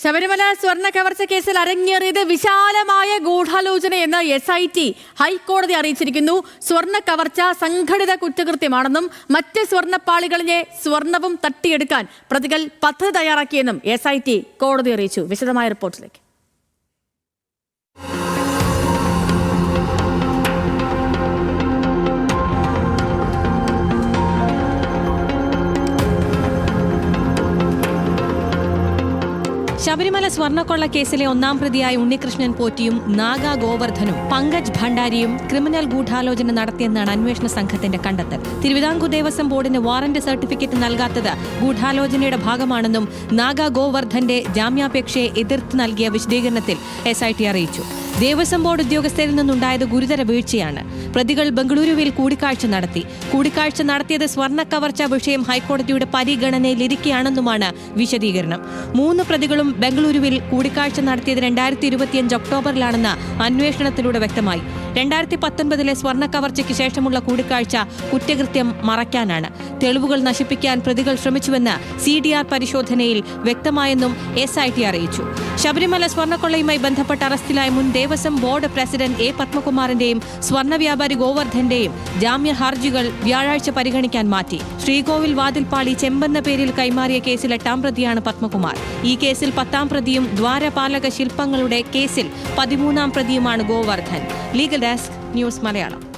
ശബരിമല സ്വർണ കവർച്ച കേസിൽ അരങ്ങേറിയത് വിശാലമായ ഗൂഢാലോചനയെന്ന് എസ് ഐ ടി ഹൈക്കോടതി അറിയിച്ചിരിക്കുന്നു. സ്വർണ കവർച്ച സംഘടിത കുറ്റകൃത്യമാണെന്നും മറ്റ് സ്വർണപ്പാളികളിലെ സ്വർണവും തട്ടിയെടുക്കാൻ പ്രതികൾ പദ്ധതി തയ്യാറാക്കിയെന്നും എസ് കോടതി അറിയിച്ചു. വിശദമായ റിപ്പോർട്ടിലേക്ക്. ശബരിമല സ്വർണക്കൊള്ള കേസിലെ ഒന്നാം പ്രതിയായ ഉണ്ണികൃഷ്ണൻ പോറ്റിയും നാഗ ഗോവർദ്ധനും പങ്കജ് ഭണ്ഡാരിയും ക്രിമിനൽ ഗൂഢാലോചന നടത്തിയെന്നാണ് അന്വേഷണ സംഘത്തിന്റെ കണ്ടെത്തൽ. തിരുവിതാംകൂർ ദേവസ്വം ബോർഡിന് വാറന്റ് സർട്ടിഫിക്കറ്റ് നൽകാത്തത് ഗൂഢാലോചനയുടെ ഭാഗമാണെന്നും നാഗ ഗോവർദ്ധന്റെ ജാമ്യാപേക്ഷയെ എതിർത്ത് നൽകിയ വിശദീകരണത്തിൽ എസ് അറിയിച്ചു. ദേവസ്വം ബോർഡ് ഉദ്യോഗസ്ഥരിൽ നിന്നുണ്ടായത് ഗുരുതര വീഴ്ചയാണ്. പ്രതികൾ ബംഗളൂരുവിൽ കൂടിക്കാഴ്ച നടത്തി. കൂടിക്കാഴ്ച നടത്തിയത് സ്വർണ കവർച്ച വിഷയം ഹൈക്കോടതിയുടെ പരിഗണനയിലിരിക്കെയാണെന്നുമാണ് വിശദീകരണം. മൂന്ന് പ്രതികളും ബംഗളൂരുവിൽ കൂടിക്കാഴ്ച നടത്തിയത് രണ്ടായിരത്തി ഇരുപത്തിയഞ്ച് ഒക്ടോബറിലാണെന്ന് അന്വേഷണത്തിലൂടെ വ്യക്തമായി. രണ്ടായിരത്തി പത്തൊൻപതിലെ സ്വർണ കവർച്ചയ്ക്ക് ശേഷമുള്ള കൂടിക്കാഴ്ച കുറ്റകൃത്യം മറയ്ക്കാനാണ്. തെളിവുകൾ നശിപ്പിക്കാൻ പ്രതികൾ ശ്രമിച്ചുവെന്ന് സി ഡി ആർ പരിശോധനയിൽ വ്യക്തമായെന്നും എസ് ഐ ടി അറിയിച്ചു. ശബരിമല സ്വർണക്കൊള്ളയുമായി ബന്ധപ്പെട്ട് അറസ്റ്റിലായ മുൻ ദേവസ്വം ബോർഡ് പ്രസിഡന്റ് എ പത്മകുമാറിന്റെയും സ്വർണ വ്യാപാരി ഗോവർദ്ധന്റെയും ജാമ്യ ഹർജികൾ വ്യാഴാഴ്ച പരിഗണിക്കാൻ മാറ്റി. ശ്രീകോവിൽ വാതിൽപ്പാളി ചെമ്പെന്ന പേരിൽ കൈമാറിയ കേസിൽ എട്ടാം പ്രതിയാണ് പത്മകുമാർ. ഈ കേസിൽ പത്താം പ്രതിയും ദ്വാരപാലക ശില്പങ്ങളുടെ കേസിൽ പതിമൂന്നാം പ്രതിയുമാണ് Govardhan. Legal desk news Malayalam.